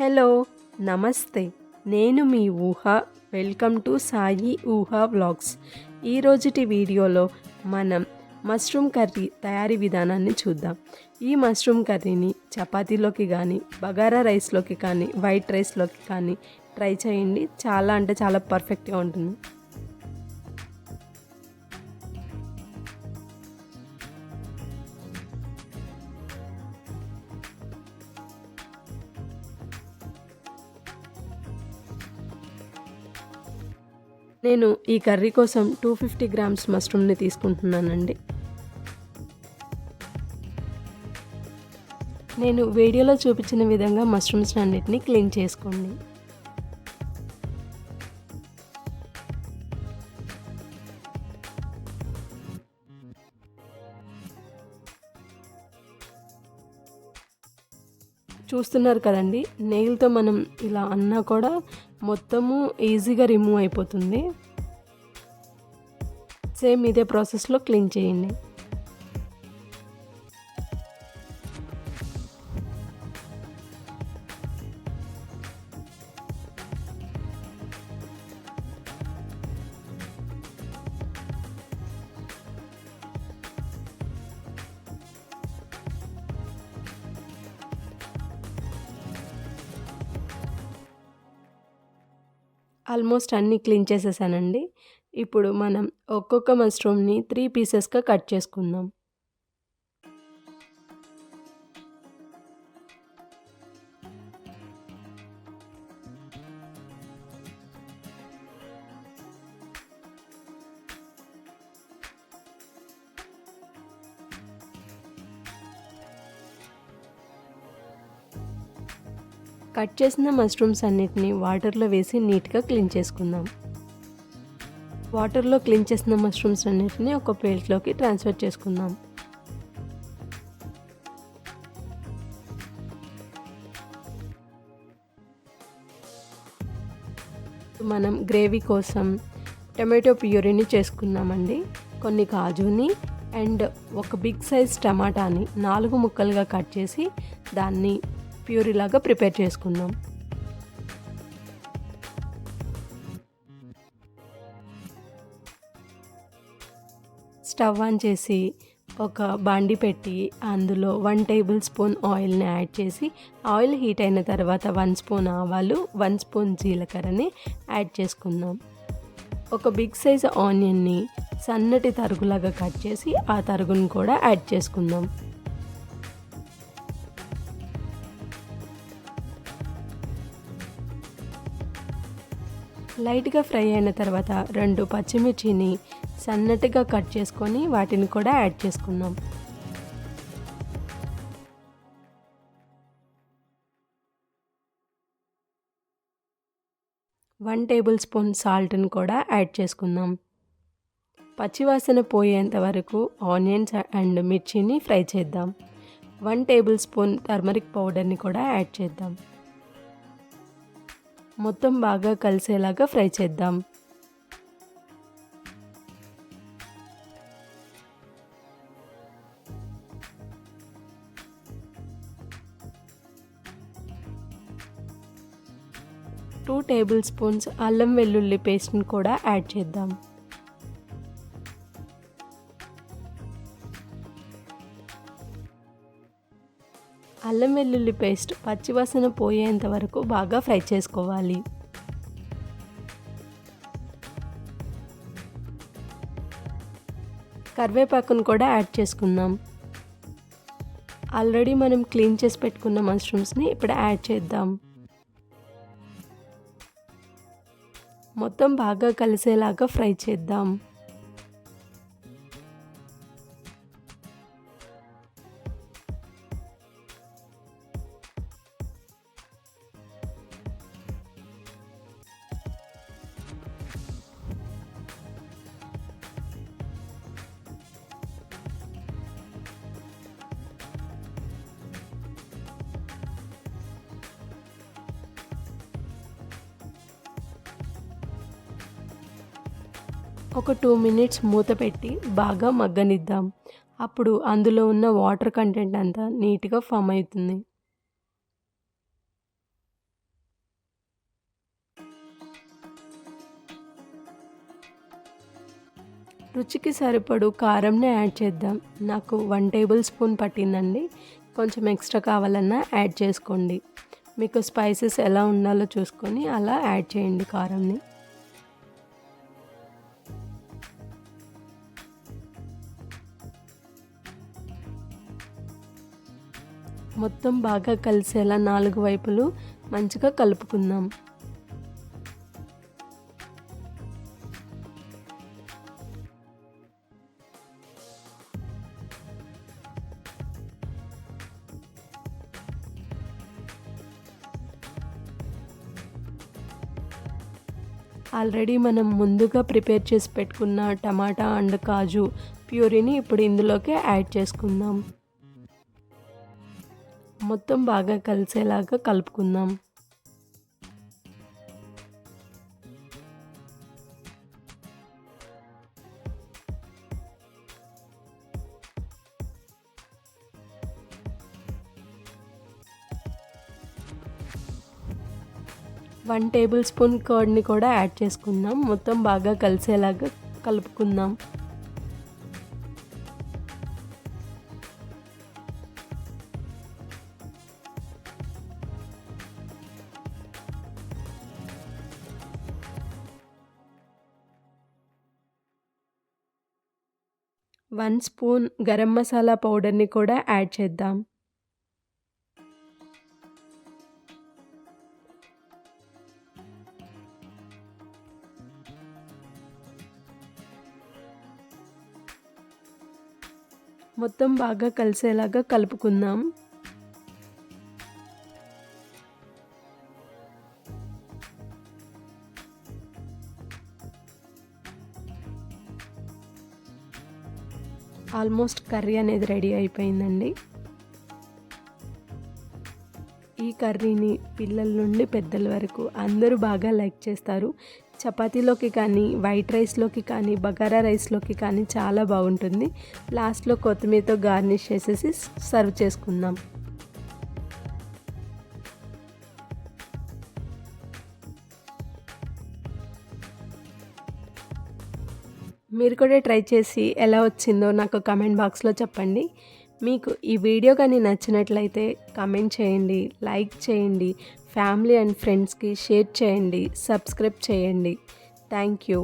Hello నమస్తే. నేను మీ ఊహ. వెల్కమ్ టు సాయి ఊహ వ్లాగ్స్. ఈరోజుటి వీడియోలో మనం మష్రూమ్ కర్రీ తయారీ విధానాన్ని చూద్దాం. ఈ మష్రూమ్ కర్రీని చపాతీలోకి కానీ బగారా రైస్లోకి కానీ వైట్ రైస్లోకి కానీ ట్రై చేయండి. చాలా అంటే చాలా పర్ఫెక్ట్గా ఉంటుంది. నేను ఈ కర్రీ కోసం టూ ఫిఫ్టీ గ్రామ్స్ మష్రూమ్ని తీసుకుంటున్నానండి. నేను వీడియోలో చూపించిన విధంగా మష్రూమ్స్ అన్నిటినీ క్లీన్ చేసుకోండి. చూస్తున్నారు కదండి. నెయిల్తో మనం ఇలా అన్నా కూడా మొత్తము ఈజీగా రిమూవ్ అయిపోతుంది. సేమ్ ఇదే ప్రాసెస్లో క్లీన్ చేయండి. ఆల్మోస్ట్ అన్నీ క్లీన్ చేసేసానండి. ఇప్పుడు మనం ఒక్కొక్క మష్రూమ్ని త్రీ పీసెస్గా కట్ చేసుకుందాం. కట్ చేసిన మష్రూమ్స్ అన్నిటిని వాటర్లో వేసి నీట్గా క్లీన్ చేసుకుందాం. వాటర్లో క్లీన్ చేసిన మష్రూమ్స్ అన్నిటిని ఒక ప్లేట్లోకి ట్రాన్స్ఫర్ చేసుకుందాం. మనం గ్రేవీ కోసం టమాటో ప్యూరీని చేసుకుందామండి కొన్ని కాజుని అండ్ ఒక బిగ్ సైజ్ టమాటాని నాలుగు ముక్కలుగా కట్ చేసి దాన్ని ప్యూరీలాగా ప్రిపేర్ చేసుకుందాం. స్టవ్ ఆన్ చేసి ఒక బాండి పెట్టి అందులో వన్ టేబుల్ స్పూన్ ఆయిల్ని యాడ్ చేసి ఆయిల్ హీట్ అయిన తర్వాత వన్ స్పూన్ ఆవాలు వన్ స్పూన్ జీలకర్రని యాడ్ చేసుకుందాం. ఒక బిగ్ సైజ్ ఆనియన్ని సన్నటి తరుగులాగా కట్ చేసి ఆ తరుగును కూడా యాడ్ చేసుకుందాం. లైట్గా ఫ్రై అయిన తర్వాత రెండు పచ్చిమిర్చిని సన్నటిగా కట్ చేసుకొని వాటిని కూడా యాడ్ చేసుకుందాం. వన్ టేబుల్ స్పూన్ సాల్ట్ని కూడా యాడ్ చేసుకుందాం. పచ్చివాసన పోయేంత వరకు ఆనియన్స్ అండ్ మిర్చిని ఫ్రై చేద్దాం. వన్ టేబుల్ స్పూన్ టర్మరిక్ పౌడర్ని కూడా యాడ్ చేద్దాం. మొత్తం బాగా కలిసేలాగా ఫ్రై చేద్దాం. టూ టేబుల్ స్పూన్స్ అల్లం వెల్లుల్లి పేస్ట్ని కూడా యాడ్ చేద్దాం. అల్లం వెల్లుల్లి పేస్ట్ పచ్చివాసన పోయేంత వరకు బాగా ఫ్రై చేసుకోవాలి. కరివేపాకును కూడా యాడ్ చేసుకుందాం. ఆల్రెడీ మనం క్లీన్ చేసి పెట్టుకున్న మష్రూమ్స్ని ఇప్పుడు యాడ్ చేద్దాం. మొత్తం బాగా కలిసేలాగా ఫ్రై చేద్దాం. ఒక టూ మినిట్స్ మూత పెట్టి బాగా మగ్గనిద్దాం. అప్పుడు అందులో ఉన్న వాటర్ కంటెంట్ అంతా నీట్గా ఫామ్ అవుతుంది. రుచికి సరిపడు కారంని యాడ్ చేద్దాం. నాకు వన్ టేబుల్ స్పూన్ పట్టిందండి. కొంచెం ఎక్స్ట్రా కావాలన్నా యాడ్ చేసుకోండి. మీకు స్పైసెస్ ఎలా ఉండాలో చూసుకొని అలా యాడ్ చేయండి కారంని. మొత్తం బాగా కలిసేలా నాలుగు వైపులు మంచిగా కలుపుకుందాం. ఆల్రెడీ మనం ముందుగా ప్రిపేర్ చేసి పెట్టుకున్న టమాటా అండ్ కాజు ప్యూరీని ఇప్పుడు ఇందులోకి యాడ్ చేసుకుందాం. మొత్తం బాగా కలిసేలాగా కలుపుకుందాం. వన్ టేబుల్ స్పూన్ కర్డ్ని కూడా యాడ్ చేసుకుందాం. మొత్తం బాగా కలిసేలాగా కలుపుకుందాం. వన్ స్పూన్ గరం మసాలా పౌడర్ని కూడా యాడ్ చేద్దాం. మొత్తం బాగా కలిసేలాగా కలుపుకుందాం. ఆల్మోస్ట్ కర్రీ అనేది రెడీ అయిపోయిందండి. ఈ కర్రీని పిల్లల నుండి పెద్దల వరకు అందరూ బాగా లైక్ చేస్తారు. చపాతీలోకి కానీ వైట్ రైస్లోకి కానీ బగారా రైస్లోకి కానీ చాలా బాగుంటుంది. లాస్ట్లో కొత్తిమీరతో గార్నిష్ చేసేసి సర్వ్ చేసుకుందాం. మీరు కూడా ట్రై చేసి ఎలా వచ్చిందో నాకు కమెంట్ బాక్స్లో చెప్పండి. మీకు ఈ వీడియో కానీ నచ్చినట్లయితే కమెంట్ చేయండి లైక్ చేయండి ఫ్యామిలీ అండ్ ఫ్రెండ్స్కి షేర్ చేయండి సబ్స్క్రైబ్ చేయండి. Thank you